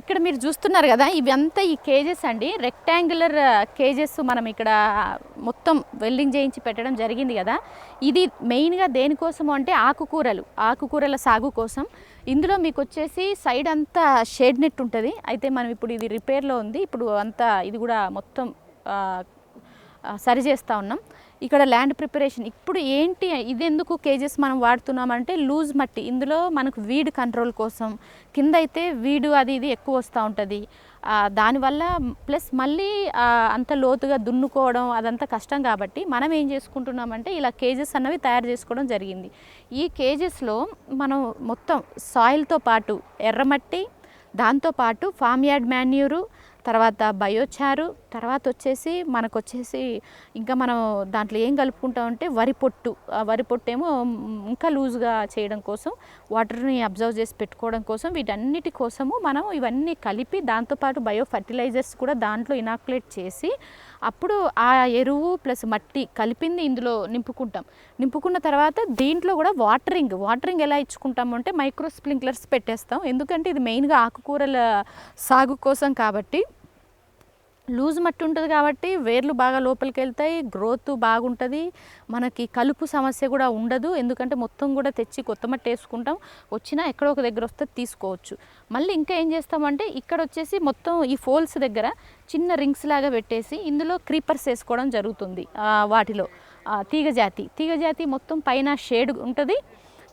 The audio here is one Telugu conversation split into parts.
ఇక్కడ మీరు చూస్తున్నారు కదా ఇవంతా ఈ కేజెస్ అండి. రెక్టాంగులర్ కేజెస్ మనం ఇక్కడ మొత్తం వెల్డింగ్ చేయించి పెట్టడం జరిగింది కదా. ఇది మెయిన్గా దేనికోసం అంటే ఆకుకూరలు ఆకుకూరల సాగు కోసం. ఇందులో మీకు వచ్చేసి సైడ్ అంతా షేడ్ నెట్ ఉంటుంది. అయితే మనం ఇప్పుడు ఇది రిపేర్లో ఉంది. ఇప్పుడు అంతా ఇది కూడా మొత్తం సరి చేస్తూ ఉన్నాం. ఇక్కడ ల్యాండ్ ప్రిపరేషన్ ఇప్పుడు ఏంటి ఇది ఎందుకు కేజెస్ మనం వాడుతున్నామంటే లూజ్ మట్టి ఇందులో మనకు వీడ్ కంట్రోల్ కోసం కింద అయితే వీడు అది ఇది ఎక్కువ వస్తూ ఉంటుంది. దానివల్ల ప్లస్ మళ్ళీ అంత లోతుగా దున్నుకోవడం అదంతా కష్టం కాబట్టి మనం ఏం చేసుకుంటున్నామంటే ఇలా కేజెస్ అన్నవి తయారు చేసుకోవడం జరిగింది. ఈ కేజెస్లో మనం మొత్తం సాయిల్తో పాటు ఎర్రమట్టి దాంతోపాటు ఫామ్ యార్డ్ మాన్యూరు తర్వాత బయోచారు తర్వాత వచ్చేసి మనకు వచ్చేసి ఇంకా మనం దాంట్లో ఏం కలుపుకుంటామంటే వరి పొట్టు. ఆ వరి పొట్టు ఏమో ఇంకా లూజ్గా చేయడం కోసం వాటర్ని అబ్జర్వ్ చేసి పెట్టుకోవడం కోసం వీటన్నిటి కోసము మనం ఇవన్నీ కలిపి దాంతోపాటు బయో ఫర్టిలైజర్స్ కూడా దాంట్లో ఇనాకులేట్ చేసి అప్పుడు ఆ ఎరువు ప్లస్ మట్టి కలిపింది ఇందులో నింపుకుంటాం. నింపుకున్న తర్వాత దీంట్లో కూడా వాటరింగ్ వాటరింగ్ ఎలా ఇచ్చుకుంటాము అంటే మైక్రో స్ప్రింక్లర్స్ పెట్టేస్తాం. ఎందుకంటే ఇది మెయిన్గా ఆకుకూరల సాగు కోసం కాబట్టి లూజ్ మట్టి ఉంటుంది కాబట్టి వేర్లు బాగా లోపలికి వెళ్తాయి గ్రోత్ బాగుంటుంది. మనకి కలుపు సమస్య కూడా ఉండదు. ఎందుకంటే మొత్తం కూడా తెచ్చి కొత్త మట్టి వేసుకుంటాం. వచ్చినా ఎక్కడో ఒక దగ్గర వస్తే తీసుకోవచ్చు. మళ్ళీ ఇంకా ఏం చేస్తామంటే ఇక్కడ వచ్చేసి మొత్తం ఈ ఫోల్స్ దగ్గర చిన్న రింగ్స్ లాగా పెట్టేసి ఇందులో క్రీపర్స్ వేసుకోవడం జరుగుతుంది వాటిలో. తీగజాతి. తీగజాతి మొత్తం పైన షేడ్ ఉంటుంది.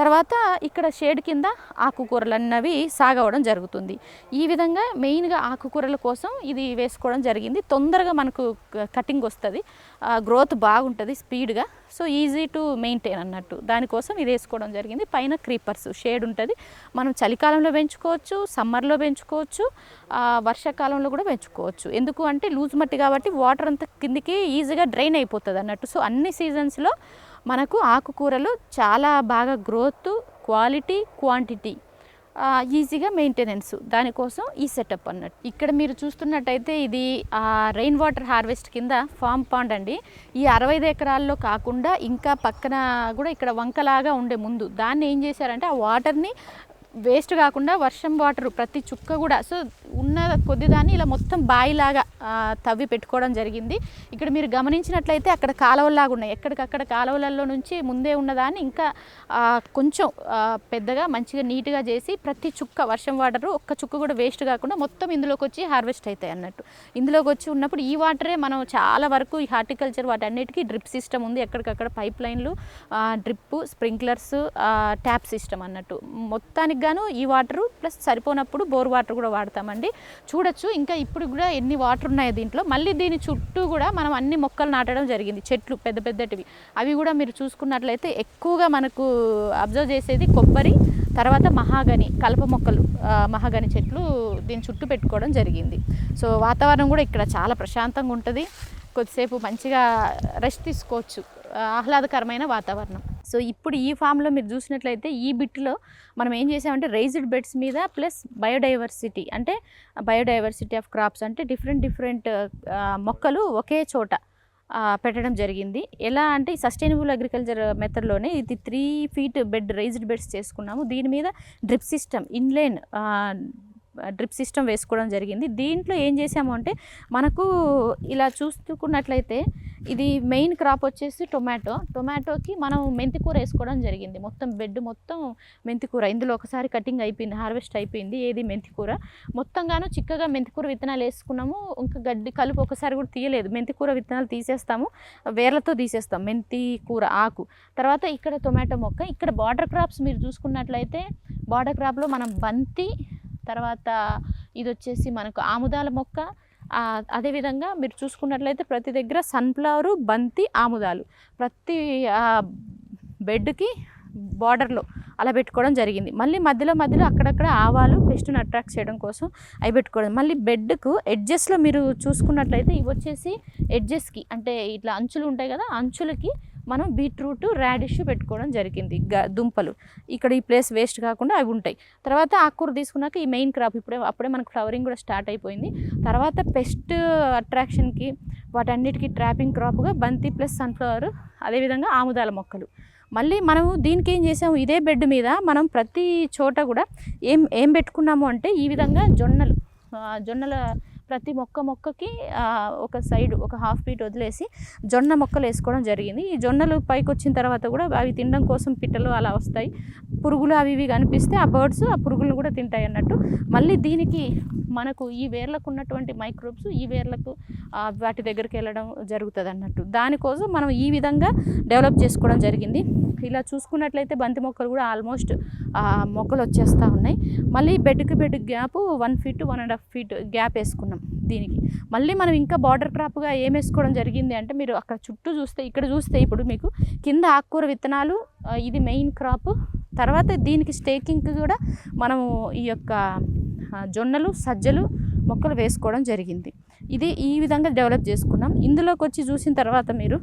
తర్వాత ఇక్కడ షేడ్ కింద ఆకుకూరలు అన్నవి సాగవడం జరుగుతుంది. ఈ విధంగా మెయిన్గా ఆకుకూరల కోసం ఇది వేసుకోవడం జరిగింది. తొందరగా మనకు కటింగ్ వస్తుంది. గ్రోత్ బాగుంటుంది స్పీడ్గా. సో ఈజీ టు మెయింటైన్ అన్నట్టు. దానికోసం ఇది వేసుకోవడం జరిగింది. పైన క్రీపర్స్ షేడ్ ఉంటుంది. మనం చలికాలంలో పెంచుకోవచ్చు సమ్మర్లో పెంచుకోవచ్చు వర్షాకాలంలో కూడా పెంచుకోవచ్చు. ఎందుకు అంటే లూజ్ మట్టి కాబట్టి వాటర్ అంతా కిందికి ఈజీగా డ్రైన్ అయిపోతుంది అన్నట్టు. సో అన్ని సీజన్స్లో మనకు ఆకుకూరలు చాలా బాగా గ్రోత్ క్వాలిటీ క్వాంటిటీ ఈజీగా మెయింటెనెన్స్. దానికోసం ఈ సెటప్ అన్నట్టు. ఇక్కడ మీరు చూస్తున్నట్టయితే ఇది రెయిన్ వాటర్ హార్వెస్ట్ కింద ఫామ్ పాండ్ అండి. ఈ అరవై ఎకరాల్లో కాకుండా ఇంకా పక్కన కూడా ఇక్కడ వంకలాగా ఉండే ముందు. దాన్ని ఏం చేశారంటే ఆ వాటర్ని వేస్ట్ కాకుండా వర్షం వాటర్ ప్రతి చుక్క కూడా సో ఉన్న కొద్ది దాన్ని ఇలా మొత్తం బాయిలాగా తవ్వి పెట్టుకోవడం జరిగింది. ఇక్కడ మీరు గమనించినట్లయితే అక్కడ కాలువలాగా ఉన్నాయి. ఎక్కడికక్కడ కాలువలలో నుంచి ముందే ఉన్నదాన్ని ఇంకా కొంచెం పెద్దగా మంచిగా నీట్గా చేసి ప్రతి చుక్క వర్షం వాటర్ ఒక్క చుక్క కూడా వేస్ట్ కాకుండా మొత్తం ఇందులోకి వచ్చి హార్వెస్ట్ అవుతాయి అన్నట్టు. ఇందులోకి వచ్చి ఉన్నప్పుడు ఈ వాటరే మనం చాలా వరకు ఈ హార్టికల్చర్ వాటన్నిటికీ డ్రిప్ సిస్టమ్ ఉంది. ఎక్కడికక్కడ పైప్ లైన్లు డ్రిప్ స్ప్రింక్లర్స్ ట్యాప్ సిస్టమ్ అన్నట్టు. మొత్తానికి గాను ఈ వాటరు ప్లస్ సరిపోనప్పుడు బోర్ వాటర్ కూడా వాడతామండి. చూడొచ్చు. ఇంకా ఇప్పుడు కూడా ఎన్ని వాటర్ ఉన్నాయో దీంట్లో. మళ్ళీ దీని చుట్టూ కూడా మనం అన్ని మొక్కలు నాటడం జరిగింది. చెట్లు పెద్ద పెద్దటివి. అవి కూడా మీరు చూసుకున్నట్లయితే ఎక్కువగా మనకు అబ్జర్వ్ చేసేది కొబ్బరి తర్వాత మహాగని కలప మొక్కలు మహాగని చెట్లు దీని చుట్టూ పెట్టుకోవడం జరిగింది. సో వాతావరణం కూడా ఇక్కడ చాలా ప్రశాంతంగా ఉంటుంది. కొద్దిసేపు మంచిగా రెస్ట్ తీసుకోవచ్చు. ఆహ్లాదకరమైన వాతావరణం. సో ఇప్పుడు ఈ ఫామ్లో మీరు చూసినట్లయితే ఈ బిట్లో మనం ఏం చేసామంటే రైజ్డ్ బెడ్స్ మీద ప్లస్ బయోడైవర్సిటీ అంటే బయోడైవర్సిటీ ఆఫ్ క్రాప్స్ అంటే డిఫరెంట్ డిఫరెంట్ మొక్కలు ఒకే చోట పెట్టడం జరిగింది. ఎలా అంటే సస్టైనబుల్ అగ్రికల్చర్ మెథడ్లోనే ఇది three feet bed raised beds చేసుకున్నాము. దీని మీద drip system inline drip system వేసుకోవడం జరిగింది. దీంట్లో ఏం చేసాము అంటే మనకు ఇలా చూసుకున్నట్లయితే ఇది మెయిన్ క్రాప్ వచ్చేసి టొమాటో. టొమాటోకి మనం మెంతికూర వేసుకోవడం జరిగింది. మొత్తం బెడ్ మొత్తం మెంతికూర ఇందులో ఒకసారి కటింగ్ అయిపోయింది హార్వెస్ట్ అయిపోయింది ఏది మెంతికూర మొత్తంగాను చిక్కగా మెంతికూర విత్తనాలు వేసుకున్నాము. ఇంకా గడ్డి కలుపు ఒకసారి కూడా తీయలేదు. మెంతికూర విత్తనాలు తీసేస్తాము. వేర్లతో తీసేస్తాం మెంతి కూర ఆకు. తర్వాత ఇక్కడ టొమాటో మొక్క. ఇక్కడ బార్డర్ క్రాప్స్ మీరు చూసుకున్నట్లయితే బార్డర్ క్రాప్లో మనం బంతి తర్వాత ఇది వచ్చేసి మనకు ఆముదాల మొక్క. అదేవిధంగా మీరు చూసుకున్నట్లయితే ప్రతి దగ్గర సన్ఫ్లవరు బంతి ఆముదాలు. ప్రతి బెడ్కి బార్డర్లో అలా పెట్టుకోవడం జరిగింది. మళ్ళీ మధ్యలో మధ్యలో అక్కడక్కడ ఆవాలు పెస్ట్ని అట్రాక్ట్ చేయడం కోసం అవి పెట్టుకోవడం. మళ్ళీ బెడ్కు ఎడ్జెస్లో మీరు చూసుకున్నట్లయితే ఇవి వచ్చేసి ఎడ్జెస్కి అంటే ఇట్లా అంచులు ఉంటాయి కదా అంచులకి మనం బీట్రూట్ రాడిష్ పెట్టుకోవడం జరిగింది. గ దుంపలు. ఇక్కడ ఈ ప్లేస్ వేస్ట్ కాకుండా అవి ఉంటాయి. తర్వాత ఆకుకూర తీసుకున్నాక ఈ మెయిన్ క్రాప్ ఇప్పుడే అప్పుడే మనకు ఫ్లవరింగ్ కూడా స్టార్ట్ అయిపోయింది. తర్వాత పెస్ట్ అట్రాక్షన్కి వాటన్నిటికీ ట్రాపింగ్ క్రాప్గా బంతి ప్లస్ సన్ఫ్లవర్ అదేవిధంగా ఆముదాల మొక్కలు. మళ్ళీ మనము దీనికి ఏం చేసాము? ఇదే బెడ్ మీద మనం ప్రతి చోట కూడా ఏం ఏం పెట్టుకున్నాము అంటే ఈ విధంగా జొన్నలు జొన్నల ప్రతి మొక్క మొక్కకి ఒక సైడ్ ఒక హాఫ్ ఫీట్ వదిలేసి జొన్న మొక్కలు వేసుకోవడం జరిగింది. ఈ జొన్నలు పైకి వచ్చిన తర్వాత కూడా అవి తినడం కోసం పిట్టలు అలా వస్తాయి. పురుగులు అవి ఇవి కనిపిస్తే ఆ బర్డ్స్ ఆ పురుగులను కూడా తింటాయి అన్నట్టు. మళ్ళీ దీనికి మనకు ఈ వేర్లకు ఉన్నటువంటి మైక్రోబ్స్ ఈ వేర్లకు వాటి దగ్గరికి వెళ్ళడం జరుగుతుంది అన్నట్టు దానికోసం మనం ఈ విధంగా డెవలప్ చేసుకోవడం జరిగింది. ఇలా చూసుకున్నట్లయితే బంతి మొక్కలు కూడా ఆల్మోస్ట్ మొక్కలు వచ్చేస్తూ ఉన్నాయి. మళ్ళీ బెడ్కి bed gap one feet one and half feet gap వేసుకున్నాం దీనికి. మళ్ళీ మనం ఇంకా బార్డర్ క్రాప్గా ఏం వేసుకోవడం జరిగింది అంటే మీరు అక్కడ చుట్టూ చూస్తే ఇక్కడ చూస్తే ఇప్పుడు మీకు కింద ఆకుకూర విత్తనాలు ఇది మెయిన్ క్రాప్. తర్వాత దీనికి స్టేకింగ్ కూడా మనము ఈ యొక్క జొన్నలు సజ్జలు మొక్కలు వేసుకోవడం జరిగింది. ఇది ఈ విధంగా డెవలప్ చేసుకున్నాం. ఇందులోకి వచ్చి చూసిన తర్వాత మీరు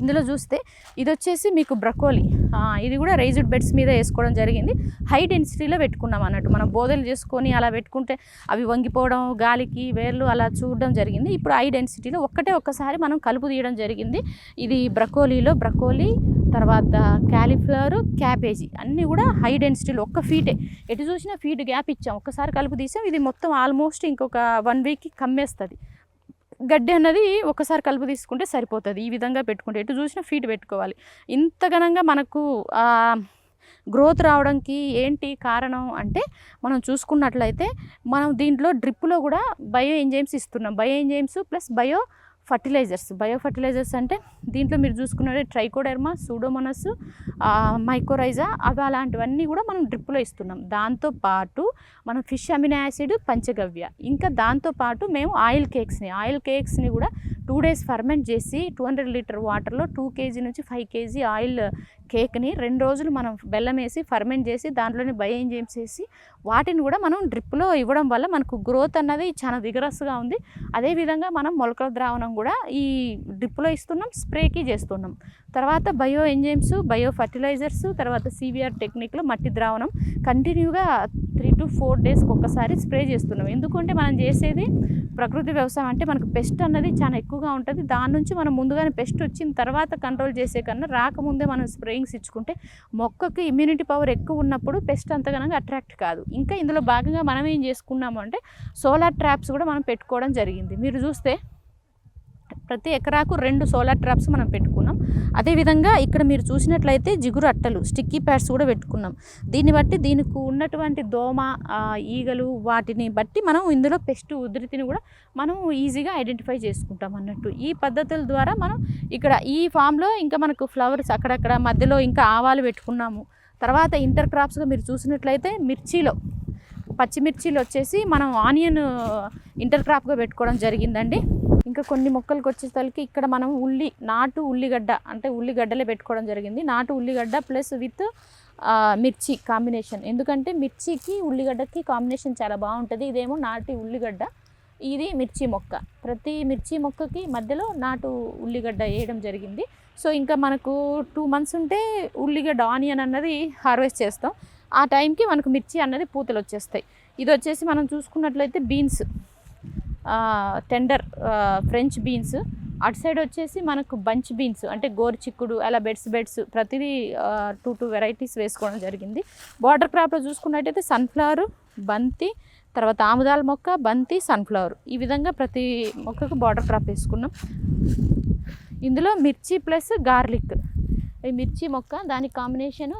ఇందులో చూస్తే ఇది వచ్చేసి మీకు బ్రకోలీ. ఇది కూడా రైజ్డ్ బెడ్స్ మీద వేసుకోవడం జరిగింది. హై డెన్సిటీలో పెట్టుకున్నాం అన్నట్టు. మనం బోధలు చేసుకొని అలా పెట్టుకుంటే అవి వంగిపోవడం గాలికి వేర్లు అలా చూడడం జరిగింది. ఇప్పుడు హై డెన్సిటీలో ఒక్కటే ఒక్కసారి మనం కలుపు తీయడం జరిగింది. ఇది బ్రకోలీలో బ్రకోలీ తర్వాత క్యాలీఫ్లవర్ క్యాబేజీ అన్నీ కూడా హై డెన్సిటీలో ఒక్క ఫీటే. ఎటు చూసినా ఫీట్ గ్యాప్ ఇచ్చాం. ఒక్కసారి కలుపు తీసాం. ఇది మొత్తం ఆల్మోస్ట్ ఇంకొక వన్ వీక్కి కమ్మేస్తుంది. గడ్డి అన్నది ఒకసారి కలుపు తీసుకుంటే సరిపోతుంది. ఈ విధంగా పెట్టుకుంటే ఎటు చూసినా ఫీట్ పెట్టుకోవాలి. ఇంత ఘనంగా మనకు గ్రోత్ రావడానికి ఏంటి కారణం అంటే మనం చూసుకున్నట్లయితే మనం దీంట్లో డ్రిప్లో కూడా బయో ఎంజైమ్స్ ఇస్తున్నాం. Bio enzymes plus bio fertilisers. Bio fertilisers అంటే దీంట్లో మీరు చూసుకున్నట్టే ట్రైకోడెర్మా సూడోమోనస్ మైకోరైజా అవి అలాంటివన్నీ కూడా మనం డ్రిప్లో ఇస్తున్నాం. దాంతోపాటు మనం ఫిష్ అమినో యాసిడ్ పంచగవ్య. ఇంకా దాంతో పాటు మేము ఆయిల్ కేక్స్ని ఆయిల్ కేక్స్ని కూడా టూ డేస్ ఫర్మెంట్ చేసి టూ హండ్రెడ్ లీటర్ వాటర్లో టూ కేజీ నుంచి ఫైవ్ కేజీ ఆయిల్ కేక్ని రెండు రోజులు మనం బెల్లం వేసి ఫర్మెంట్ చేసి దాంట్లోనే బయో ఎంజైమ్స్ వేసి వాటిని కూడా మనం డ్రిప్లో ఇవ్వడం వల్ల మనకు గ్రోత్ అన్నది చాలా విగరస్గా ఉంది. అదేవిధంగా మనం మొలకల ద్రావణం కూడా ఈ డ్రిప్లో ఇస్తున్నాం స్ప్రేకి చేస్తున్నాం. తర్వాత బయో ఎంజైమ్స్ బయో ఫర్టిలైజర్స్ తర్వాత సివిఆర్ టెక్నిక్లో మట్టి ద్రావణం కంటిన్యూగా త్రీ టు ఫోర్ డేస్కి ఒక్కసారి స్ప్రే చేస్తున్నాం. ఎందుకంటే మనం చేసేది ప్రకృతి వ్యవసాయం అంటే మనకు పెస్ట్ అన్నది చాలా ఎక్కువగా ఉంటుంది. దాని నుంచి మనం ముందుగానే పెస్ట్ వచ్చిన తర్వాత కంట్రోల్ చేసే కన్నా రాకముందే మనం స్ప్రేయింగ్స్ ఇచ్చుకుంటే మొక్కకి ఇమ్యూనిటీ పవర్ ఎక్కువ ఉన్నప్పుడు పెస్ట్ అంతగానంగా అట్రాక్ట్ కాదు. ఇంకా ఇందులో భాగంగా మనం ఏం చేసుకున్నాము అంటే సోలార్ ట్రాప్స్ కూడా మనం పెట్టుకోవడం జరిగింది. మీరు చూస్తే ప్రతి ఎకరాకు రెండు సోలార్ ట్రాప్స్ మనం పెట్టుకున్నాం. అదేవిధంగా ఇక్కడ మీరు చూసినట్లయితే జిగురు అట్టలు స్టిక్కీ ప్యాడ్స్ కూడా పెట్టుకున్నాం. దీన్ని బట్టి దీనికి ఉన్నటువంటి దోమ ఈగలు వాటిని బట్టి మనం ఇందులో పెస్ట్ ఉధృతిని కూడా మనం ఈజీగా ఐడెంటిఫై చేసుకుంటాం అన్నట్టు. ఈ పద్ధతుల ద్వారా మనం ఇక్కడ ఈ ఫామ్లో ఇంకా మనకు ఫ్లవర్స్ అక్కడక్కడ మధ్యలో ఇంకా ఆవాలు పెట్టుకున్నాము. తర్వాత ఇంటర్ క్రాప్స్గా మీరు చూసినట్లయితే మిర్చిలో పచ్చిమిర్చిలు వచ్చేసి మనం ఆనియన్ ఇంటర్ క్రాప్గా పెట్టుకోవడం జరిగిందండి. ఇంకా కొన్ని మొక్కలకు వచ్చేసరికి ఇక్కడ మనం ఉల్లి నాటు ఉల్లిగడ్డ అంటే ఉల్లిగడ్డలే పెట్టుకోవడం జరిగింది. నాటు ఉల్లిగడ్డ ప్లస్ విత్ మిర్చి కాంబినేషన్. ఎందుకంటే మిర్చికి ఉల్లిగడ్డకి కాంబినేషన్ చాలా బాగుంటుంది. ఇదేమో నాటి ఉల్లిగడ్డ ఇది మిర్చి మొక్క. ప్రతి మిర్చి మొక్కకి మధ్యలో నాటు ఉల్లిగడ్డ వేయడం జరిగింది. సో ఇంకా మనకు టూ మంత్స్ ఉంటే ఉల్లిగడ్డ ఆనియన్ అన్నది హార్వెస్ట్ చేస్తాం. ఆ టైంకి మనకు మిర్చి అన్నది పూతలు వచ్చేస్తాయి. ఇది వచ్చేసి మనం చూసుకున్నట్లయితే బీన్స్. టెండర్ ఫ్రెంచ్ బీన్స్ అటు సైడ్ వచ్చేసి మనకు బంచ్ బీన్స్ అంటే గోరు చిక్కుడు అలా బెడ్స్ బెడ్స్ ప్రతిదీ టూ టూ వెరైటీస్ వేసుకోవడం జరిగింది. బార్డర్ క్రాప్లో చూసుకున్నట్టయితే సన్ఫ్లవర్ బంతి తర్వాత ఆముదాల మొక్క బంతి సన్ఫ్లవర్ ఈ విధంగా ప్రతి మొక్కకు బార్డర్ క్రాప్ వేసుకున్నాం. ఇందులో మిర్చి ప్లస్ గార్లిక్ ఈ మిర్చి మొక్క దాని కాంబినేషను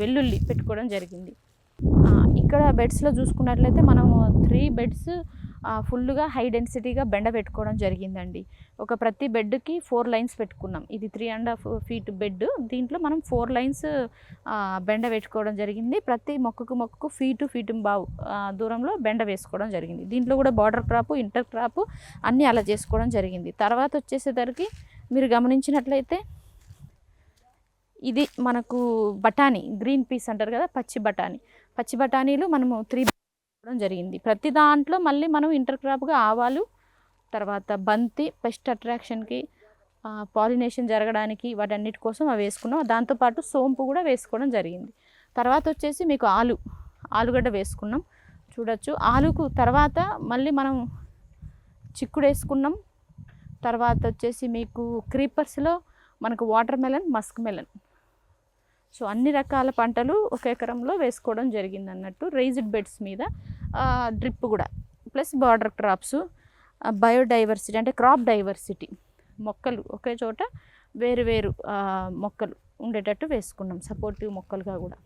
వెల్లుల్లి పెట్టుకోవడం జరిగింది. ఇక్కడ బెడ్స్లో చూసుకున్నట్లయితే మనము త్రీ బెడ్స్ ఫుల్గా హై డెన్సిటీగా బెండ పెట్టుకోవడం జరిగిందండి. ఒక ప్రతి బెడ్కి ఫోర్ లైన్స్ పెట్టుకున్నాం. ఇది three and half feet bed దీంట్లో మనం ఫోర్ లైన్స్ బెండ పెట్టుకోవడం జరిగింది. ప్రతి మొక్కకు మొక్కకు ఫీటు ఫీటు బావు దూరంలో బెండ వేసుకోవడం జరిగింది. దీంట్లో కూడా బార్డర్ క్రాప్ ఇంటర్ క్రాప్ అన్నీ అలా చేసుకోవడం జరిగింది. తర్వాత వచ్చేసేసరికి మీరు గమనించినట్లయితే ఇది మనకు బఠానీ గ్రీన్ పీస్ అంటారు కదా పచ్చి బఠానీ. పచ్చి బఠానీలు మనము త్రీ చెప్పడం జరిగింది. ప్రతి దాంట్లో మళ్ళీ మనం ఇంటర్ క్రాప్గా ఆవాలు తర్వాత బంతి పెస్ట్ అట్రాక్షన్కి పాలినేషన్ జరగడానికి వాటన్నిటి కోసం అవి వేసుకున్నాం. దాంతోపాటు సోంపు కూడా వేసుకోవడం జరిగింది. తర్వాత వచ్చేసి మీకు ఆలు ఆలుగడ్డ వేసుకున్నాం. చూడొచ్చు. ఆలుకు తర్వాత మళ్ళీ మనం చిక్కుడు వేసుకున్నాం తర్వాత వచ్చేసి మీకు క్రీపర్స్లో మనకు water melon musk melon. So అన్ని రకాల పంటలు ఒక ఎకరంలో వేసుకోవడం జరిగింది అన్నట్టు రైజ్డ్ బెడ్స్ మీద డ్రిప్ కూడా. ప్లస్ బార్డర్ క్రాప్స్ బయోడైవర్సిటీ అంటే క్రాప్ డైవర్సిటీ మొక్కలు ఒకే చోట వేరు వేరు మొక్కలు ఉండేటట్టు వేసుకున్నాం సపోర్టివ్ మొక్కలుగా కూడా.